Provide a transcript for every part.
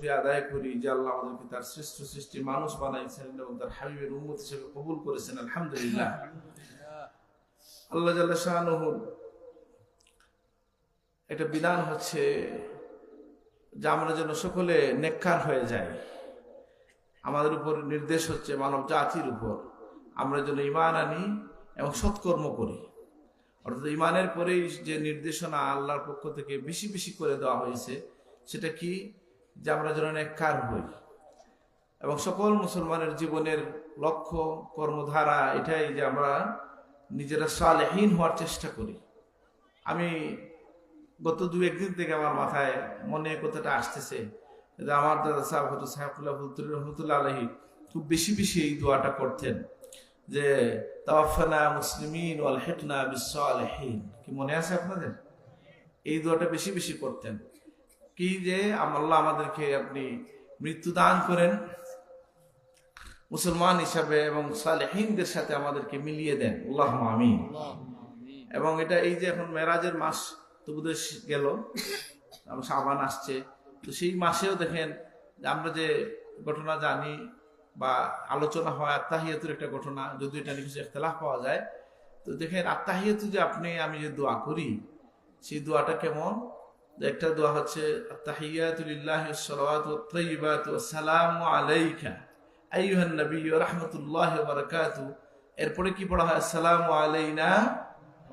শুক্রিয়া আদায় করি যে আল্লাহ আমাদেরকে তার শ্রেষ্ঠ সৃষ্টি মানুষ বানাইছেন এবং তার হাবিবের উম্মত হিসেবে কবুল করেছেন, আলহামদুলিল্লাহ। আল্লাহ জাল্লা শাহানুহুর একটা বিধান হচ্ছে যে আমরা যেন সকলে নেককার হয়ে যাই। আমাদের উপর নির্দেশ হচ্ছে মানব জাতির উপর আমরা যেন ইমান আনি এবং সৎকর্ম করি। অর্থাৎ ইমানের পরেই যে নির্দেশনা আল্লাহর পক্ষ থেকে বেশি বেশি করে দেওয়া হয়েছে, সেটা কি? যে আমরা যেন নেককার হই। এবং সকল মুসলমানের জীবনের লক্ষ্য, কর্মধারা এটাই যে আমরা নিজেরা সালেহীন হওয়ার চেষ্টা করি। আমি গত দু একদিন থেকে আমার মাথায় মনে কথাটা আসতেছে যে আমার দাদা সাহেব হয়তো সাহেবুল্লাহ রহমতুল্লাহ আলহী খুব বেশি বেশি এই দোয়াটা করতেন যে, তাওয়াফানা মুসলিমিন ওয়াল হেটনা বিশ্বআলহীন কি মনে আছে আপনাদের? এই দোয়াটা বেশি বেশি করতেন। কি যে আল্লাহ আমাদেরকে আপনি মৃত্যু দান করেন, মুসলমান হিসাবে এবং সালেহীনদের সাথে আমাদেরকে মিলিয়ে দেন। আল্লাহ আমিন। এবং এটা এই যে এখন মেরাজের মাস তো গেল সাবান আসছে। তো সেই মাসেও দেখেন আমরা যে ঘটনা জানি বা আলোচনা হয়, আত্মাহিয়াতুর একটা ঘটনা যদি এটা নিয়ে কিছু একতলাফ পাওয়া যায়। তো দেখেন আত্মাহিয়াতু যে আপনি, আমি যে দোয়া করি, সেই দোয়াটা কেমন? একটা দোয়া হচ্ছে ওয়া সালামু আলাইকা, আইয়ুহান নবী রাহমাতুল্লাহি বারাকাতু। এরপরে কি পড়া হয়? আসসালামু আলাইনা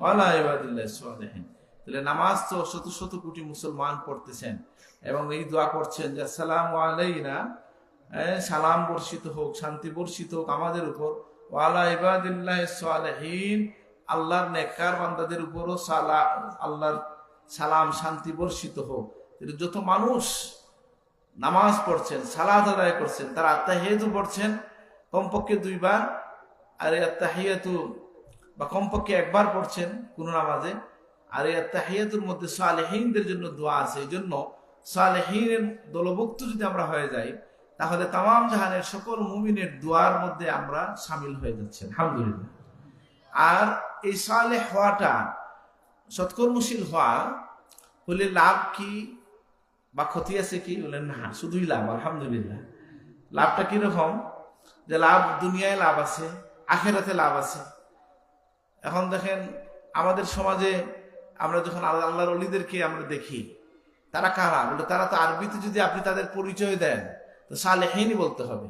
আলা ইবাদিল্লাহিস সালিহিন। তাহলে নামাজ তো শত শত কোটি মুসলমান পড়তেছেন এবং এই দোয়া করছেন যে আসসালামু আলাইনা সালাম বর্ষিত হোক, শান্তি বর্ষিত হোক আমাদের উপর। ওয়ালা ইবাদিল্লাহ সালেহীন, আল্লাহর নেককার বান্দাদের উপরও সালা, আল্লাহর সালাম, শান্তি বর্ষিত হোক। যত মানুষ নামাজ পড়ছেন সালাদ আদায় করছেন, তারা আত্মাহিয়াতু পড়ছেন, কমপক্ষে দুইবার। আর এই আত্মাহিয়াতু বা কমপক্ষে একবার পড়ছেন কোনো নামাজে, আর এই আত্মাহিয়াতুর মধ্যে সালেহীনদের জন্য দোয়া আছে। এই জন্য সালেহীনের দলভুক্ত যদি আমরা হয়ে যাই, তাহলে তাম জাহানের সকল মুমিনের দোয়ার মধ্যে আমরা সামিল হয়ে যাচ্ছি, আলহামদুলিল্লাহ। আর এই সালে হওয়াটা সৎকর্মশীল হওয়া হলে লাভ কি বা ক্ষতি আছে কি? বলেন না, শুধুই লাভ, আলহামদুলিল্লাহ। লাভটা কীরকম? যে লাভ, দুনিয়ায় লাভ আছে, আখেরাতে লাভ আছে। এখন দেখেন, আমাদের সমাজে আমরা যখন আল্লাহ আল্লাহর অলিদেরকে আমরা দেখি, তারা কারা? বলে তারা তো আরবিতে যদি আপনি তাদের পরিচয় দেন, তো সালেহীনই বলতে হবে।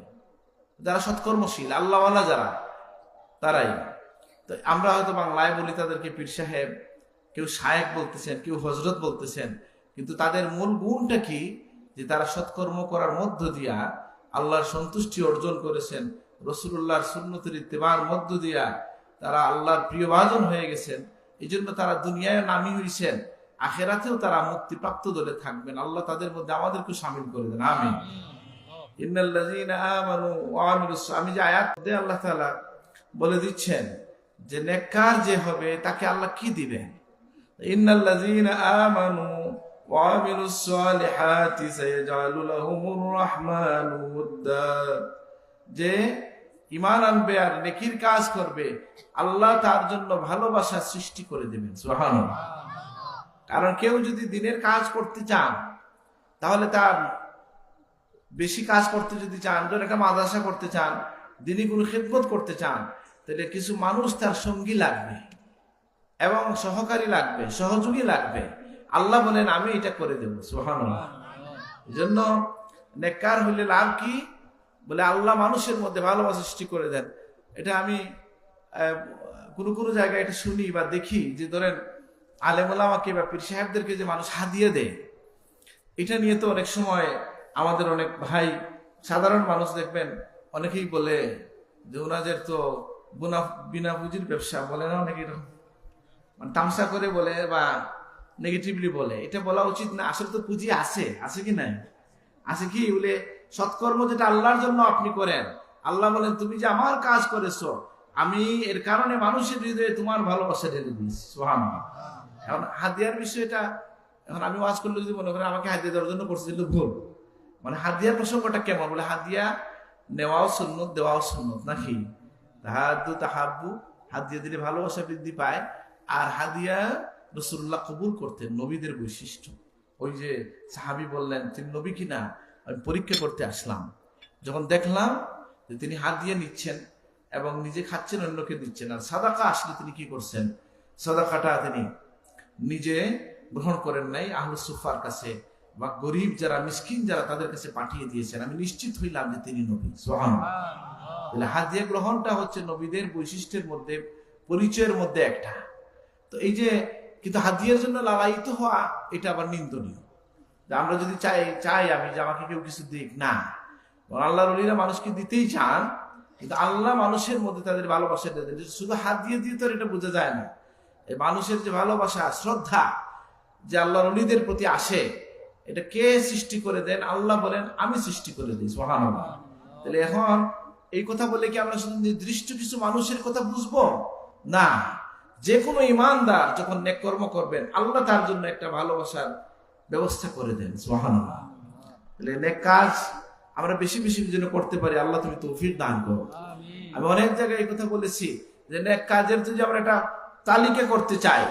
যারা সৎকর্মশীল, আল্লাহওয়ালা যারা, তারাই। তো আমরা হয়তো বাংলায় বলি তাদেরকে পীর সাহেব কেউ শায়েক বলতেছেন, কেউ হজরত বলতেছেন, কিন্তু তাদের মূল গুণটা কি? যে তারা সৎকর্ম করার মধ্য দিয়া আল্লাহর সন্তুষ্টি অর্জন করেছেন রসুল্লাহর সুন্নতির ইত্তেবার মধ্য দিয়া তারা আল্লাহর প্রিয়ভাজন হয়ে গেছেন এই জন্য তারা দুনিয়ায় নামি হয়েছেন আখেরাতেও তারা মুক্তিপ্রাপ্ত দলে থাকবেন। আল্লাহ তাদের মধ্যে আমাদেরকে সামিল করে দেন। আমি আমি যে আয়াত আল্লাহ বলে দিচ্ছেন, যে নেককার যে হবে, তাকে আল্লাহ কি দিবেন? ইন্নাল্লাযীনা আমানু وعملوا الصالحات سيجعل لهم الرحمن ودا যে ইমান আনবে আর নেকির কাজ করবে আল্লাহ তার জন্য ভালোবাসা সৃষ্টি করে দেবেন সুবহানাল্লাহ কারণ কেউ যদি দিনের কাজ করতে চান তাহলে তার বেশি কাজ করতে যদি চান ধর একটা মাদ্রাসা করতে চান দিনই কোনো খেদমত করতে চান তাহলে কিছু মানুষ তার সঙ্গী লাগবে এবং সহকারী লাগবে, সহযোগী লাগবে। আল্লাহ বলেন, আমি এটা করে দেব। সোহান জন্য নেককার হইলে লাভ কি? বলে আল্লাহ মানুষের মধ্যে ভালোবাসা সৃষ্টি করে দেন। এটা আমি কোনো কোনো জায়গায় এটা শুনি বা দেখি যে ধরেন আলেমুলামাকে বা পীর সাহেবদেরকে যে মানুষ হাদিয়ে দেয়, এটা নিয়ে তো অনেক সময় আমাদের অনেক ভাই সাধারণ মানুষ দেখবেন, অনেকেই বলে যে ওনাদের তো বুনা বিনা পুঁজির ব্যবসা, বলে না অনেকে এরকম? মানে তামসা করে বলে বা নেগেটিভলি বলে, এটা বলা উচিত না। আসলে তো পুঁজি আছে আছে কি নাই? আছে কি? বলে, সৎকর্ম যেটা আল্লাহর জন্য আপনি করেন, আল্লাহ বলেন, তুমি যে আমার কাজ করেছ, আমি এর কারণে মানুষের হৃদয়ে তোমার ভালোবাসা ঢেলে দিয়েছি। সোহান এখন হাদিয়ার বিষয়টা, এখন আমি ওয়াজ করলে যদি মনে করেন আমাকে হাদিয়া দেওয়ার জন্য করছে ভুল। মানে হাদিয়ার প্রসঙ্গটা কেমন? বলে, হাদিয়া নেওয়াও সুন্নত, দেওয়াও সুন্নত নাকি? তাহাদু তাহাব্বু, হাদিয়া দিলে ভালোবাসা বৃদ্ধি পায়। আর হাদিয়া রসুল্লাহ কবুল করতেন নবীদের বৈশিষ্ট্য। ওই যে সাহাবি বললেন তিনি নবী কিনা? আমি পরীক্ষা করতে আসলাম। যখন দেখলাম যে তিনি হাত দিয়ে নিচ্ছেন এবং নিজে খাচ্ছেন অন্যকে দিচ্ছেন। আর সাদাকা আসলে তিনি কি করছেন? সাদাকাটা তিনি নিজে গ্রহণ করেন নাই আহলুসুফার কাছে বা গরিব যারা মিসকিন যারা তাদের কাছে পাঠিয়ে দিয়েছেন। আমি নিশ্চিত হইলাম যে তিনি নবী। সোহান তাহলে হাদিয়া গ্রহণটা হচ্ছে নবীদের বৈশিষ্ট্যের মধ্যে পরিচয়ের মধ্যে একটা। তো এই যে, কিন্তু হাদিয়ার জন্য লালায়িত হওয়া, এটা আবার নিন্দনীয়। আমরা যদি চাই চাই আমি যে আমাকে কেউ কিছু দিক, না। বরং আল্লাহর অলিরা মানুষকে দিতেই চান, কিন্তু আল্লাহ মানুষের মধ্যে তাদের ভালোবাসাটা দেন শুধু হাত দিয়ে দিয়ে তো এটা বোঝা যায় না। এই মানুষের যে ভালোবাসা, শ্রদ্ধা, যে আল্লাহর অলিদের প্রতি আসে, এটা কে সৃষ্টি করে দেন? আল্লাহ বলেন, আমি সৃষ্টি করে দিই সোহান তাহলে এখন এই কথা বলে কি আমরা শুধু নির্দিষ্ট কিছু মানুষের কথা বুঝব? না। যে কোনো ইমানদার যখন নেক কর্ম করবেন আল্লাহ তার জন্য একটা ভালোবাসার ব্যবস্থা করে দেন সোহান তাহলে নেক কাজ আমরা বেশি বেশি যেন করতে পারি আল্লাহ তুমি তৌফিক দান করো। আমি অনেক জায়গায় এই কথা বলেছি যে নেক কাজের যদি আমরা একটা তালিকা করতে চাই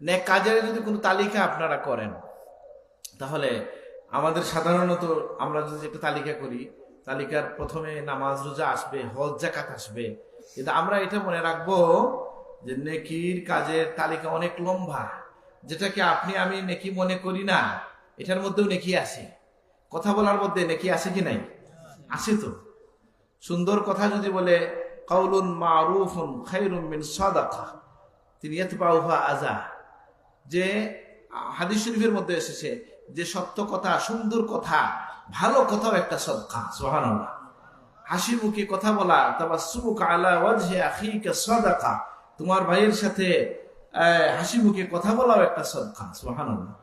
নেক কাজের যদি কোনো তালিকা আপনারা করেন তাহলে আমাদের সাধারণত আমরা যদি একটা তালিকা করি তালিকার প্রথমে নামাজ রোজা আসবে হজ জাকাত আসবে। কিন্তু আমরা এটা মনে রাখব যে নেকির কাজের তালিকা অনেক লম্বা, যেটাকে আপনি, আমি নেকি মনে করি না, এটার মধ্যেও নেকি আছে। কথা বলার মধ্যে নেকি আছে কি নাই? আছে তো। সুন্দর কথা যদি বলে, কাউলুন মারুফুন খাইরুম মিন তিনি আজা। যে হাদিস শরীফের মধ্যে এসেছে যে সত্য কথা, সুন্দর কথা, ভালো কথাও একটা সদকা, সুবহানাল্লাহ। হাসি মুখে কথা বলা তারপর তাবাসসুমুকা আলা ওয়াজহি আখিকা সাদাকা। তোমার ভাইয়ের সাথে হাসি মুখে কথা বলাও একটা সদকা, সুবহানাল্লাহ।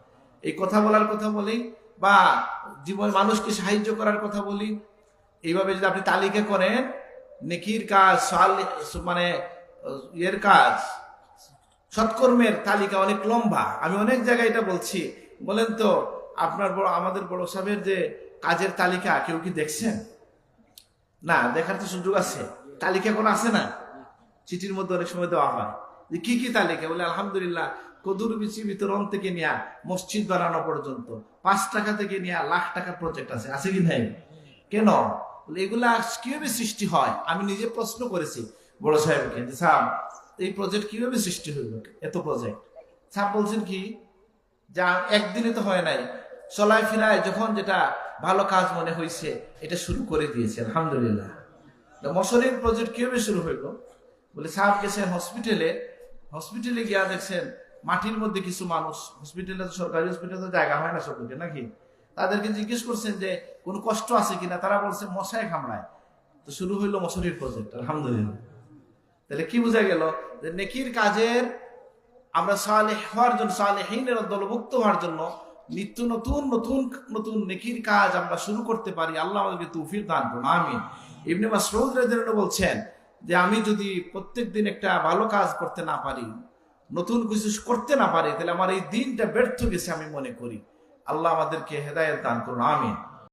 এই কথা বলার কথা বলি বা জীবন মানুষকে সাহায্য করার কথা বলি। এইভাবে যদি আপনি তালিকা করেন, নেকির কাজ মানে ইয়ের কাজ, সৎকর্মের তালিকা অনেক লম্বা। আমি অনেক জায়গায় এটা বলছি। বলেন তো, আপনার বড়, আমাদের বড় সাহেবের যে কাজের তালিকা, কেউ কি দেখছেন? না, দেখার তো সুযোগ আছে। তালিকা কোনো আছে না? চিঠির মধ্যে অনেক সময় দেওয়া হয়। যে কি কি তালিকা? বলে, আলহামদুলিল্লাহ, কদুর বিচি বিতরণ থেকে নেয়া মসজিদ বানানো পর্যন্ত পাঁচ টাকা থেকে নেয়া লাখ টাকার প্রজেক্ট আছে। আছে কি নাই? কেন? এগুলা কীভাবে সৃষ্টি হয়? আমি নিজে প্রশ্ন করেছি বড় সাহেবকে, যে সাহেব এই প্রজেক্ট কীভাবে সৃষ্টি হইল এত প্রজেক্ট সাহেব বলছেন কি, যা একদিনে তো হয় নাই। চলায় ফিরায় যখন যেটা ভালো কাজ মনে হয়েছে এটা শুরু করে দিয়েছে, আলহামদুলিল্লাহ। মশরির প্রজেক্ট কীভাবে শুরু হইল? বলে, সাহেব গেছেন হসপিটালে হসপিটালে গিয়া দেখছেন মাটির মধ্যে কিছু মানুষ। হসপিটালে সরকারি হসপিটালে জায়গা হয় না সকলকে, নাকি? তাদেরকে জিজ্ঞেস করছেন যে, কোনো কষ্ট আছে কিনা? তারা বলছে, মশায় কামড়ায়। তো শুরু হইল মশরির প্রজেক্ট আলহামদুলিল্লাহ। তাহলে কি বোঝা গেল যে, নেকির কাজের আমরা সালেহ হওয়ার জন্য, সালেহীনের দলভুক্ত হওয়ার জন্য নিত্য নতুন নতুন নতুন নেকির কাজ আমরা শুরু করতে পারি। আল্লাহ আমাদেরকে তৌফিক দান করুন, আমিন। ইবনে মাসউদ রাদিয়াল্লাহু বলছেন যে আমি যদি প্রত্যেক দিন একটা ভালো কাজ করতে না পারি, নতুন কিছু করতে না পারি, তাহলে আমার এই দিনটা ব্যর্থ গেছে আমি মনে করি। আল্লাহ আমাদেরকে হেদায়ত দান করুন, আমিন।